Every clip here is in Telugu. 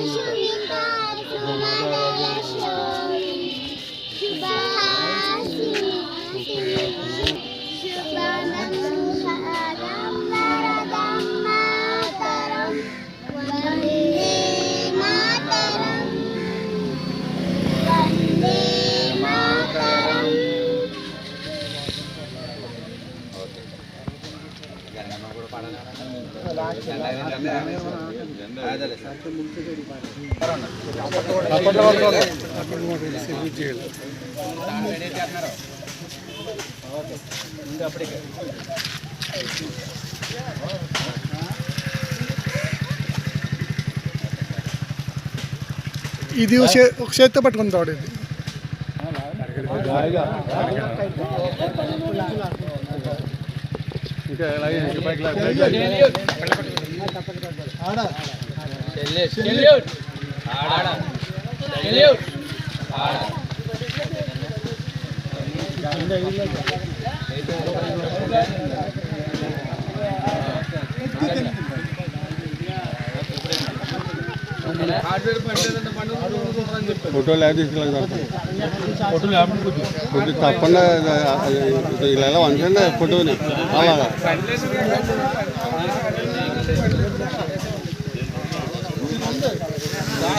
జెండా ఇది ఒక చేత్తో పట్టుకుని తోడు ఇది. ఫోటోలు యాడ్ తీసుకెళ్ళాలి ఫోటో తప్పకుండా ఇలా వంచండి ఫోటోని. అలాగా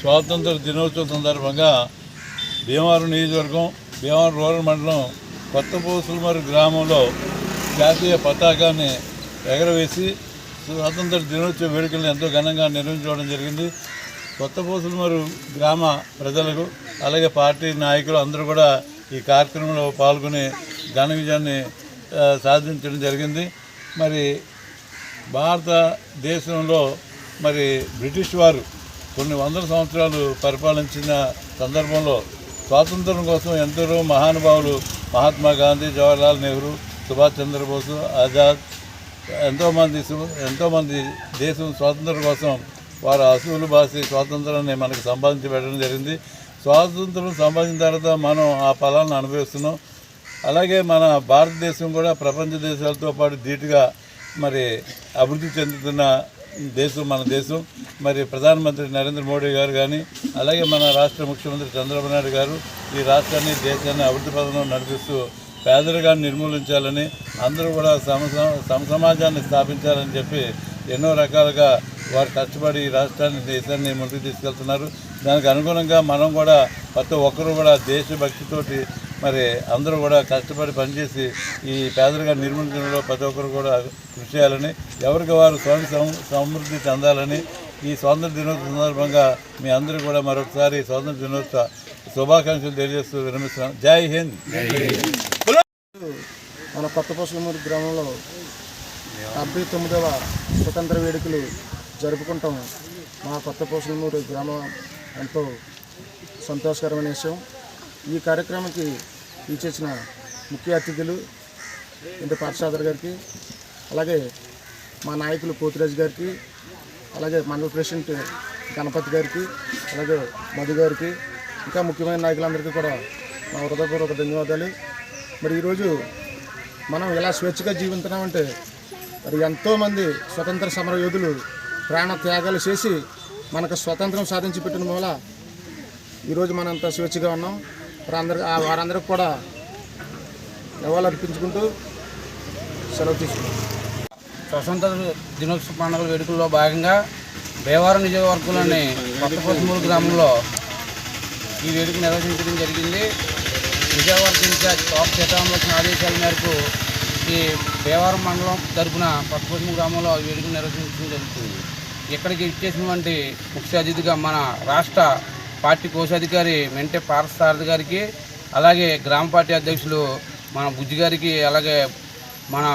స్వాతంత్ర దినోత్సవం సందర్భంగా భీమవరం నియోజకవర్గం భీమవరం రూరల్ మండలం కొత్త పూసలమరు గ్రామంలో జాతీయ పతాకాన్ని ఎగరవేసి స్వాతంత్ర దినోత్సవ వేడుకలను ఎంతో ఘనంగా నిర్వహించుకోవడం జరిగింది. కొత్త పోసులమరు గ్రామ ప్రజలకు అలాగే పార్టీ నాయకులు అందరూ కూడా ఈ కార్యక్రమంలో పాల్గొని ఘన విజయాన్ని సాధించడం జరిగింది. మరి భారతదేశంలో మరి బ్రిటిష్ వారు కొన్ని వందల సంవత్సరాలు పరిపాలించిన సందర్భంలో స్వాతంత్రం కోసం ఎందరో మహానుభావులు మహాత్మా గాంధీ జవహర్లాల్ నెహ్రూ సుభాష్ చంద్రబోసు ఆజాద్ ఎంతోమంది ఎంతోమంది దేశం స్వాతంత్రం కోసం వారు అసూలు బాసి స్వాతంత్రాన్ని మనకు సంపాదించి పెట్టడం జరిగింది. స్వాతంత్రం సంపాదించిన తర్వాత మనం ఆ ఫలాలను అనుభవిస్తున్నాం. అలాగే మన భారతదేశం కూడా ప్రపంచ దేశాలతో పాటు ధీటుగా మరి అభివృద్ధి చెందుతున్న దేశం మన దేశం. మరి ప్రధానమంత్రి నరేంద్ర మోడీ గారు కానీ అలాగే మన రాష్ట్ర ముఖ్యమంత్రి చంద్రబాబు నాయుడు గారు ఈ రాష్ట్రాన్ని దేశాన్ని అభివృద్ధి పథంలో నడిపిస్తూ పేదరికాన్ని నిర్మూలించాలని అందరూ కూడా సమ సమాజాన్ని స్థాపించాలని చెప్పి ఎన్నో రకాలుగా వారు కష్టపడి ఈ రాష్ట్రాన్ని దేశాన్ని ముందుకు తీసుకెళ్తున్నారు. దానికి అనుగుణంగా మనం కూడా ప్రతి ఒక్కరూ కూడా దేశభక్తితోటి మరి అందరూ కూడా కష్టపడి పనిచేసి ఈ పేదరికాన్ని నిర్మించడంలో ప్రతి ఒక్కరు కూడా కృషి చేయాలని ఎవరికి వారు స్వయం సమృద్ధి చెందాలని ఈ స్వాతంత్ర దినోత్సవ సందర్భంగా మీ అందరూ కూడా మరొకసారి స్వాతంత్ర దినోత్సవ శుభాకాంక్షలు తెలియజేస్తూ విరమిస్తున్నాం. జై హింద్. మన కొత్త పోసలమూరు గ్రామంలో డెబ్బై తొమ్మిదవ స్వతంత్ర వేడుకలు జరుపుకుంటాం. మా కొత్త పోసలమూరు గ్రామం ఎంతో సంతోషకరమైన విషయం. ఈ కార్యక్రమానికి ఇచ్చేసిన ముఖ్య అతిథులు ఇంటి పాఠశాదర్ గారికి అలాగే మా నాయకులు పోతిరాజు గారికి అలాగే మండల ప్రెసిడెంట్ గణపతి గారికి అలాగే మధు గారికి ఇంకా ముఖ్యమైన నాయకులందరికీ కూడా మా హృదయపూర్వక ధన్యవాదాలు. మరి ఈరోజు మనం ఎలా స్వేచ్ఛగా జీవిస్తున్నామంటే మరి ఎంతోమంది స్వతంత్ర సమర యోధులు ప్రాణ త్యాగాలు చేసి మనకు స్వతంత్రం సాధించి పెట్టిన మూల ఈరోజు మనం అంత స్వేచ్ఛగా ఉన్నాం. వారందరూ ఆ వారందరికి కూడా నివాళులు అర్పించుకుంటూ సెలవు తీసుకున్నాం స్వతంత్ర దినోత్సవ పండుగ వేడుకల్లో భాగంగా భీమవరం నియోజకవర్గంలోని కొత్త పొసమూరు గ్రామంలో ఈ వేడుక నిర్వహించడం జరిగింది. విజయవాడ ఇన్ఛార్జ్ టాప్ సీతారామలక్ష్మి ఆదేశాల మేరకు ఈ భీమవరం మండలం తరపున కొత్త గ్రామంలో ఈ వేడుక నిర్వహించడం జరుగుతుంది. ఇక్కడికి ఇచ్చేసినటువంటి ముఖ్య అతిథిగా మన రాష్ట్ర పార్టీ కోశాధికారి మెంటే పారసారథి గారికి అలాగే గ్రామ పార్టీ అధ్యక్షులు మన బుజ్జి గారికి అలాగే మన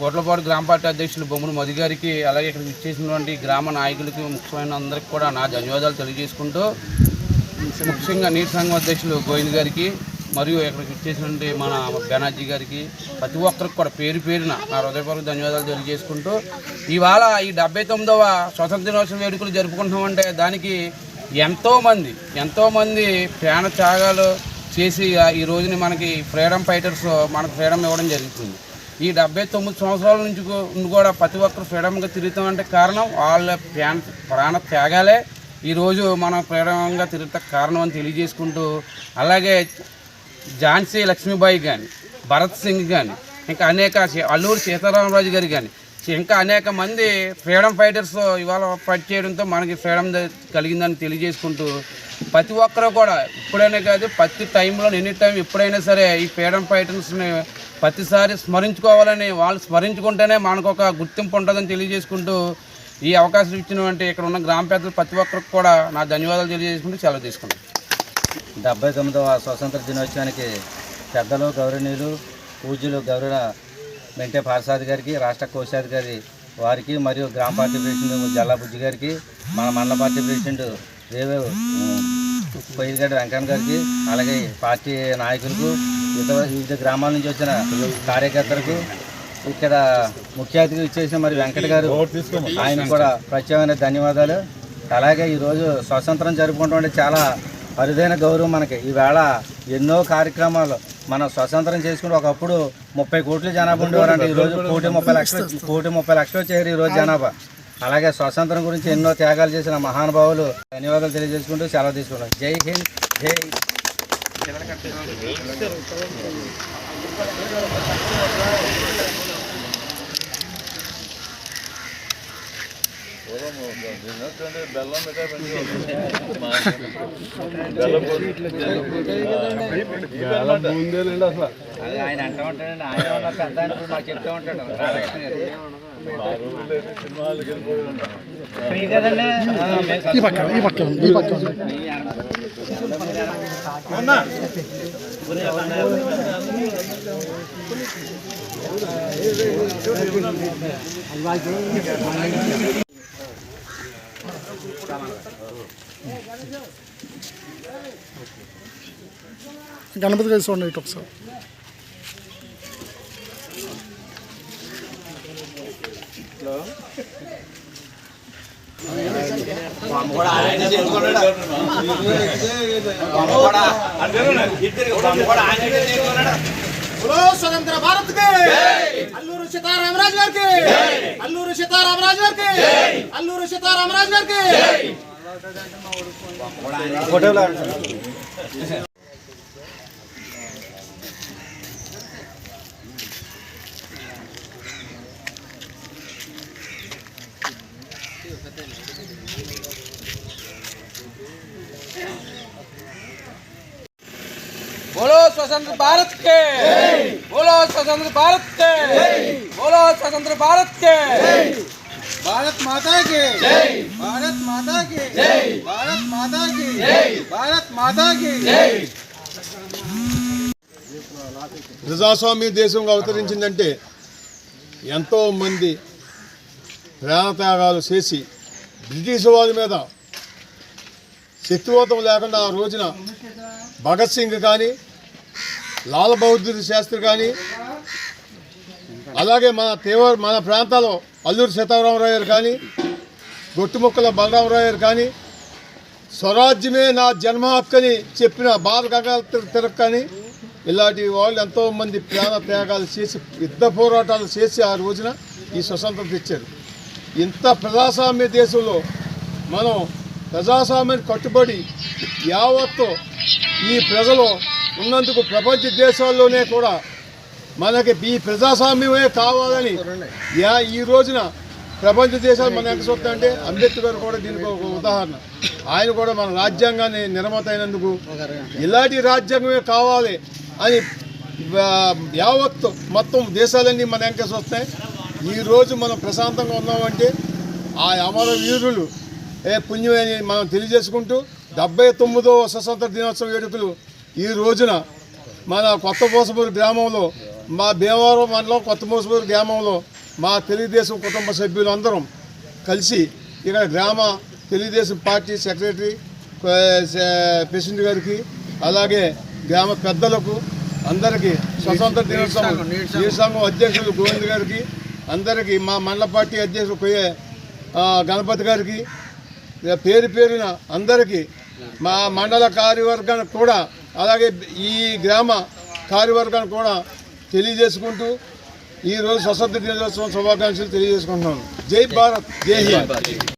గొడ్లపాడు గ్రామ పార్టీ అధ్యక్షులు బొమ్మను మధు గారికి అలాగే ఇక్కడ ఇచ్చేసినటువంటి గ్రామ నాయకులకి ముఖ్యమైన అందరికి కూడా నా ధన్యవాదాలు తెలియజేసుకుంటూ ముఖ్యంగా నీటి సంఘం అధ్యక్షులు గోవింద్ గారికి మరియు ఇక్కడికి ఇచ్చేసినటువంటి మన బెనర్జీ గారికి ప్రతి ఒక్కరికి కూడా పేరు పేరున నా హృదయపూర్వక ధన్యవాదాలు తెలియజేసుకుంటూ ఇవాళ ఈ డెబ్బై తొమ్మిదవ స్వతంత్ర దినోత్సవ వేడుకలు జరుపుకుంటున్నామంటే దానికి ఎంతోమంది ఎంతోమంది ప్రాణ త్యాగాలు చేసి ఈ రోజుని మనకి ఫ్రీడమ్ ఫైటర్స్ మనకు ఫ్రీడమ్ ఇవ్వడం జరుగుతుంది. ఈ డెబ్బై తొమ్మిది సంవత్సరాల నుంచి కూడా ప్రతి ఒక్కరు ఫ్రీడమ్గా తిరుగుతామంటే కారణం వాళ్ళ ప్రాణ ప్రాణ త్యాగాలే. ఈరోజు మనం ఫ్రీడమ్గా తిరుగుతా కారణం అని తెలియజేసుకుంటూ అలాగే ఝాన్సీ లక్ష్మీబాయి కానీ భరత్ సింగ్ కానీ ఇంకా అనేక అల్లూరు అల్లూరి సీతారామరాజు గారు కానీ ఇంకా అనేక మంది ఫ్రీడమ్ ఫైటర్స్ ఇవాళ ఫైట్ చేయడంతో మనకి ఫ్రీడమ్ కలిగిందని తెలియజేసుకుంటూ ప్రతి ఒక్కరు కూడా ఇప్పుడైనా కాదు ప్రతి టైంలో ఎనీ టైం ఎప్పుడైనా సరే ఈ ఫ్రీడమ్ ఫైటర్స్ని ప్రతిసారి స్మరించుకోవాలని వాళ్ళు స్మరించుకుంటేనే మనకు ఒక గుర్తింపు ఉంటుందని తెలియజేసుకుంటూ ఈ అవకాశం ఇచ్చినటువంటి ఇక్కడ ఉన్న గ్రామ పెద్దలు ప్రతి ఒక్కరికి కూడా నా ధన్యవాదాలు తెలియజేసుకుంటూ సెలవు తీసుకున్నాను డెబ్బై తొమ్మిదవ స్వతంత్ర దినోత్సవానికి పెద్దలు గౌరవనీయులు పూజ్యులు గౌరవ మెంటే పార్సాద్ గారికి రాష్ట్ర కోశాధికారి వారికి మరియు గ్రామ పార్టీ ప్రెసిడెంట్ జల్లా బుజ్జి గారికి మన మండల పార్టీ ప్రెసిడెంట్ రేవు పొయ్యిగడ్డ వెంకన్న గారికి అలాగే పార్టీ నాయకులకు ఇతర వివిధ గ్రామాల నుంచి వచ్చిన కార్యకర్తలకు ఇక్కడ ముఖ్య అతిథి ఇచ్చేసిన మరి వెంకట గారు ఆయన కూడా ప్రత్యేకమైన ధన్యవాదాలు. అలాగే ఈరోజు స్వతంత్రం జరుపుకుంటుంటే చాలా అరుదైన గౌరవం మనకి. ఈవేళ ఎన్నో కార్యక్రమాలు మనం స్వతంత్రం చేసుకుంటే ఒకప్పుడు ముప్పై కోట్ల జనాభా ఉండేవారంటే. ఈరోజు కోటి ముప్పై లక్షలు కోటి ముప్పై లక్షలు వచ్చారు ఈరోజు జనాభా. అలాగే స్వతంత్రం గురించి ఎన్నో త్యాగాలు చేసిన మహానుభావులు ధన్యవాదాలు తెలియజేసుకుంటూ సెలవు తీసుకున్నాం జై హింద్ జై బెల్లం బెల్లం అసలు ఆయన అంటూ ఉంటాడండి ఆయన ఉన్న పెద్ద మాకు చెప్తూ ఉంటాడు గణపతి కలిసి ఉండండి ఇటు ఒకసారి बोलो स्वतंत्र भारत के। अल्लूर सीताराम राजगर के। अल्लूर सीताराम राजगर के। अल्लूर सीताराम राजगर के। स्वतंत्र भारत के बोलो स्वतंत्र भारत के बोलो स्वतंत्र भारत के భారత్ మాతా కి భారత్ మాతా కి భారత్ మాతా కి భారత్ మాతా కి ప్రజాస్వామ్య దేశంగా అవతరించిందంటే ఎంతో మంది ప్రాణత్యాగాలు చేసి బ్రిటిష్ వారి మీద శక్తివంతం లేకుండా ఆ రోజున భగత్ సింగ్ కానీ లాల్ బహదూర్ శాస్త్రి కానీ అలాగే మన తీవ్ర మన ప్రాంతాల్లో అల్లూరి సీతారామరావు గారు కానీ గొట్టుముక్కల బలరామరావు గారు కానీ స్వరాజ్యమే నా జన్మ హక్కని చెప్పిన బాల గంగాధర తిలక్ కానీ ఇలాంటి వాళ్ళు ఎంతోమంది ప్రాణ త్యాగాలు చేసి యుద్ధ పోరాటాలు చేసి ఆ రోజున ఈ స్వతంత్రం తెచ్చారు ఇంత ప్రజాస్వామ్య దేశంలో మనం ప్రజాస్వామ్యానికి కట్టుబడి యావత్తు ఈ ప్రజలు ఉన్నందుకు ప్రపంచ దేశాల్లోనే కూడా మనకి ఈ ప్రజాస్వామ్యమే కావాలని యా ఈ రోజున ప్రపంచ దేశాలు మన ఎంత చూస్తాయంటే అంబేద్కర్ కూడా దీనికి ఒక ఉదాహరణ. ఆయన కూడా మన రాజ్యాంగాన్ని నిర్మాత అయినందుకు ఇలాంటి రాజ్యాంగమే కావాలి అని యావత్ మొత్తం దేశాలన్నీ మన వెంకేసి వస్తాయి ఈరోజు మనం ప్రశాంతంగా ఉన్నామంటే ఆ అమర వీరులు ఏ పుణ్యమని మనం తెలియజేసుకుంటూ డెబ్బై తొమ్మిదవ స్వతంత్ర దినోత్సవ వేడుకలు ఈ రోజున మన కొత్త పోసపూరు గ్రామంలో మా భీమవరం మండలం కొత్త పోసపూరు గ్రామంలో మా తెలుగుదేశం కుటుంబ సభ్యులు అందరం కలిసి ఇక్కడ గ్రామ తెలుగుదేశం పార్టీ సెక్రటరీ ప్రెసిడెంట్ గారికి అలాగే గ్రామ పెద్దలకు అందరికీ స్వతంత్ర దినోత్సవం నీటి సంఘం. అధ్యక్షులు గోవింద్ గారికి అందరికీ మా మండల పార్టీ అధ్యక్షులు కొయ్యే గణపతి గారికి పేరు పేరున అందరికీ మా మండల కార్యవర్గానికి కూడా అలాగే ఈ గ్రామ కార్యవర్గాన్ని కూడా తెలియజేసుకుంటూ ఈరోజు స్వతంత్ర దినోత్సవం శుభాకాంక్షలు తెలియజేసుకుంటున్నాను. జై భారత్ జై హింద్.